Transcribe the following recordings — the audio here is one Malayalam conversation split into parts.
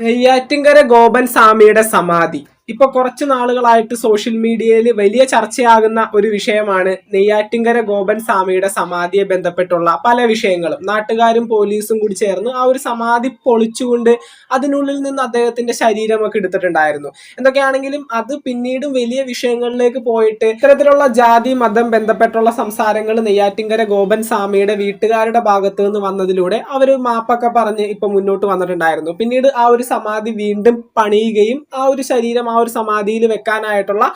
നെയ്യാറ്റിൻകര ഗോപൻ സ്വാമിയുടെ സമാധി. ഇപ്പൊ കുറച്ച് നാളുകളായിട്ട് സോഷ്യൽ മീഡിയയിൽ വലിയ ചർച്ചയാകുന്ന ഒരു വിഷയമാണ് നെയ്യാറ്റിങ്കര ഗോപൻ സ്വാമിയുടെ സമാധിയെ ബന്ധപ്പെട്ടുള്ള പല വിഷയങ്ങളും. നാട്ടുകാരും പോലീസും കൂടി ചേർന്ന് ആ ഒരു സമാധി പൊളിച്ചുകൊണ്ട് അതിനുള്ളിൽ നിന്ന് അദ്ദേഹത്തിന്റെ ശരീരമൊക്കെ എടുത്തിട്ടുണ്ടായിരുന്നു. എന്തൊക്കെയാണെങ്കിലും അത് പിന്നീടും വലിയ വിഷയങ്ങളിലേക്ക് പോയിട്ട് ഇത്തരത്തിലുള്ള ജാതി മതം ബന്ധപ്പെട്ടുള്ള സംസാരങ്ങൾ നെയ്യാറ്റിങ്കര ഗോപൻ സ്വാമിയുടെ വീട്ടുകാരുടെ ഭാഗത്ത് നിന്ന് വന്നതിലൂടെ അവർ മാപ്പൊക്കെ പറഞ്ഞ് ഇപ്പൊ മുന്നോട്ട് വന്നിട്ടുണ്ടായിരുന്നു. പിന്നീട് ആ ഒരു സമാധി വീണ്ടും പണിയുകയും ആ ഒരു ശരീരം ആ ഒരു സമാധിയിൽ വെക്കാനായിട്ടുള്ള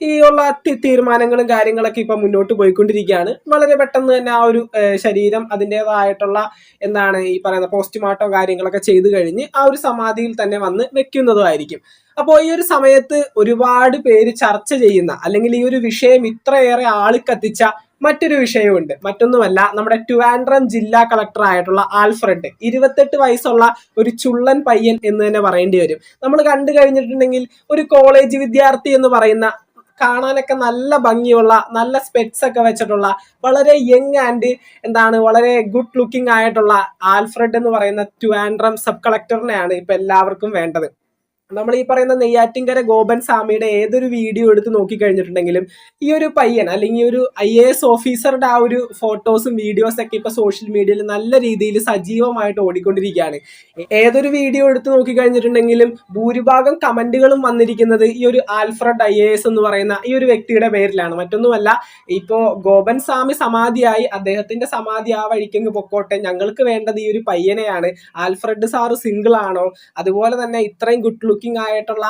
ഈ ഉള്ള തീരുമാനങ്ങളും കാര്യങ്ങളൊക്കെ ഇപ്പം മുന്നോട്ട് പോയിക്കൊണ്ടിരിക്കുകയാണ്. വളരെ പെട്ടെന്ന് തന്നെ ആ ഒരു ശരീരം അതിന്റെതായിട്ടുള്ള എന്താണ് ഈ പറയുന്ന പോസ്റ്റ്മോർട്ടം കാര്യങ്ങളൊക്കെ ചെയ്തു കഴിഞ്ഞ് ആ ഒരു സമാധിയിൽ തന്നെ വന്ന് വെക്കുന്നതുമായിരിക്കും അപ്പോൾ ഈ ഒരു സമയത്ത് ഒരുപാട് പേര് ചർച്ച ചെയ്യുന്ന അല്ലെങ്കിൽ ഈ ഒരു വിഷയം ഇത്രയേറെ ആളിക്കത്തിച്ച മറ്റൊരു വിഷയമുണ്ട് മറ്റൊന്നുമല്ല നമ്മുടെ ട്രിവാൻഡ്രം ജില്ലാ കളക്ടർ ആയിട്ടുള്ള ആൽഫ്രഡ് ഇരുപത്തെട്ട് വയസ്സുള്ള ഒരു ചുള്ളൻ പയ്യൻ എന്ന് തന്നെ പറയേണ്ടി വരും. നമ്മൾ കണ്ടു കഴിഞ്ഞിട്ടുണ്ടെങ്കിൽ ഒരു കോളേജ് വിദ്യാർത്ഥി എന്ന് പറയുന്ന കാണാനൊക്കെ നല്ല ഭംഗിയുള്ള നല്ല സ്പെക്സ് ഒക്കെ വെച്ചിട്ടുള്ള വളരെ യങ് ആൻഡ് എന്താണ് വളരെ ഗുഡ് ലുക്കിംഗ് ആയിട്ടുള്ള ആൽഫ്രഡ് എന്ന് പറയുന്ന ട്രിവാൻഡ്രം സബ് കളക്ടറിനെയാണ് ഇപ്പൊ എല്ലാവർക്കും വേണ്ടത്. നമ്മൾ ഈ പറയുന്ന നെയ്യാറ്റിൻകര ഗോപൻ സ്വാമിയുടെ ഏതൊരു വീഡിയോ എടുത്ത് നോക്കിക്കഴിഞ്ഞിട്ടുണ്ടെങ്കിലും ഈ ഒരു പയ്യൻ അല്ലെങ്കിൽ ഒരു ഐ എ എസ് ഓഫീസറുടെ ആ ഒരു ഫോട്ടോസും വീഡിയോസ് ഒക്കെ ഇപ്പൊ സോഷ്യൽ മീഡിയയിൽ നല്ല രീതിയിൽ സജീവമായിട്ട് ഓടിക്കൊണ്ടിരിക്കുകയാണ്. ഏതൊരു വീഡിയോ എടുത്ത് നോക്കിക്കഴിഞ്ഞിട്ടുണ്ടെങ്കിലും ഭൂരിഭാഗം കമന്റുകളും വന്നിരിക്കുന്നത് ഈ ഒരു ആൽഫ്രഡ് ഐ എ എസ് എന്ന് പറയുന്ന ഈ ഒരു വ്യക്തിയുടെ പേരിലാണ്. മറ്റൊന്നുമല്ല ഇപ്പോ ഗോപൻ സ്വാമി സമാധിയായി അദ്ദേഹത്തിന്റെ സമാധി ആ വഴിക്കങ്ങ് പൊക്കോട്ടെ ഞങ്ങൾക്ക് വേണ്ടത് ഈ ഒരു പയ്യനെയാണ്. ആൽഫ്രഡ് സാറ് സിംഗിൾ ആണോ അതുപോലെ തന്നെ ഇത്രയും ഗുഡ് ലുക്കിംഗ് ആയിട്ടുള്ള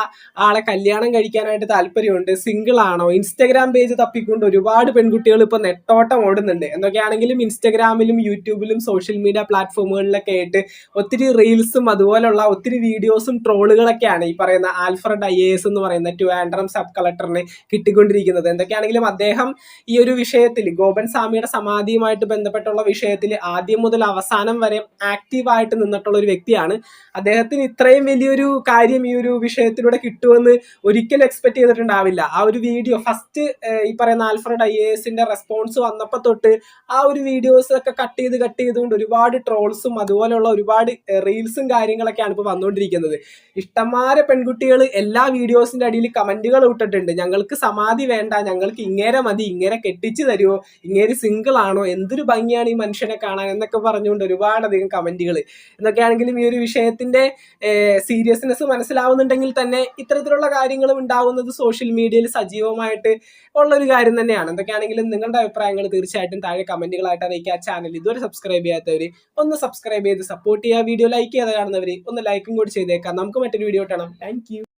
ആളെ കല്യാണം കഴിക്കാനായിട്ട് താല്പര്യമുണ്ട്. സിംഗിൾ ആണോ? ഇൻസ്റ്റഗ്രാം പേജ് തപ്പിക്കൊണ്ട് ഒരുപാട് പെൺകുട്ടികൾ ഇപ്പൊ നെട്ടോട്ടം ഓടുന്നുണ്ട്. എന്നൊക്കെയാണെങ്കിലും ഇൻസ്റ്റഗ്രാമിലും യൂട്യൂബിലും സോഷ്യൽ മീഡിയ പ്ലാറ്റ്ഫോമുകളിലൊക്കെ ആയിട്ട് ഒത്തിരി റീൽസും അതുപോലുള്ള ഒത്തിരി വീഡിയോസും ട്രോളുകളൊക്കെയാണ് ഈ പറയുന്ന ആൽഫ്രഡ് ഐ എ എസ് എന്ന് പറയുന്ന ടു ആൻഡ്രം സബ് കളക്ടറിന് കിട്ടിക്കൊണ്ടിരിക്കുന്നത്. എന്തൊക്കെയാണെങ്കിലും അദ്ദേഹം ഈ ഒരു വിഷയത്തിൽ ഗോപൻ സ്വാമിയുടെ സമാധിയുമായിട്ട് ബന്ധപ്പെട്ടുള്ള വിഷയത്തിൽ ആദ്യം മുതൽ അവസാനം വരെ ആക്റ്റീവായിട്ട് നിന്നിട്ടുള്ള ഒരു വ്യക്തിയാണ്. അദ്ദേഹത്തിന് ഇത്രയും വലിയൊരു കാര്യം ഈ ഒരു വിഷയത്തിലൂടെ കിട്ടുമെന്ന് ഒരിക്കലും എക്സ്പെക്ട് ചെയ്തിട്ടുണ്ടാവില്ല. ആ ഒരു വീഡിയോ ഫസ്റ്റ് ഈ പറയുന്ന ആൽഫ്രഡ് ഐ എസിന്റെ റെസ്പോൺസ് വന്നപ്പോൾ തൊട്ട് ആ ഒരു വീഡിയോസ് ഒക്കെ കട്ട് ചെയ്ത് കട്ട് ചെയ്തുകൊണ്ട് ഒരുപാട് ട്രോൾസും അതുപോലെയുള്ള ഒരുപാട് റീൽസും കാര്യങ്ങളൊക്കെയാണ് ഇപ്പോൾ വന്നുകൊണ്ടിരിക്കുന്നത് ഇഷ്ടംമാരെ പെൺകുട്ടികൾ എല്ലാ വീഡിയോസിന്റെ അടിയിൽ കമന്റുകൾ ഇട്ടിട്ടുണ്ട്. ഞങ്ങൾക്ക് സമാധി വേണ്ട ഞങ്ങൾക്ക് ഇങ്ങേരെ മതി ഇങ്ങനെ കെട്ടിച്ചു തരുമോ ഇങ്ങേര് സിംഗിൾ ആണോ എന്തൊരു ഭംഗിയാണ് ഈ മനുഷ്യനെ കാണാൻ എന്നൊക്കെ പറഞ്ഞുകൊണ്ട് ഒരുപാടധികം കമന്റുകൾ എന്നൊക്കെയാണെങ്കിലും ഈ ഒരു വിഷയത്തിന്റെ സീരിയസ്നെസ് മനസ്സിലാവുന്നുണ്ടെങ്കിൽ തന്നെ ഇത്തരത്തിലുള്ള കാര്യങ്ങളും ഉണ്ടാവുന്നത് സോഷ്യൽ മീഡിയയിൽ സജീവമായിട്ട് ഉള്ള ഒരു കാര്യം തന്നെയാണ്. എന്തൊക്കെയാണെങ്കിലും നിങ്ങളുടെ അഭിപ്രായങ്ങൾ തീർച്ചയായിട്ടും താഴെ കമന്റുകളായിട്ട് അറിയിക്കുക. ചാനൽ ഇതുവരെ സബ്സ്ക്രൈബ് ചെയ്യാത്തവർ ഒന്ന് സബ്സ്ക്രൈബ് ചെയ്ത് സപ്പോർട്ട് ചെയ്യുക. വീഡിയോ ലൈക്ക് ചെയ്യാതെ കാണുന്നവർ ഒന്ന് ലൈക്കും കൂടി ചെയ്തേക്കാം നമുക്ക് മറ്റൊരു വീഡിയോ കിട്ടണം താങ്ക്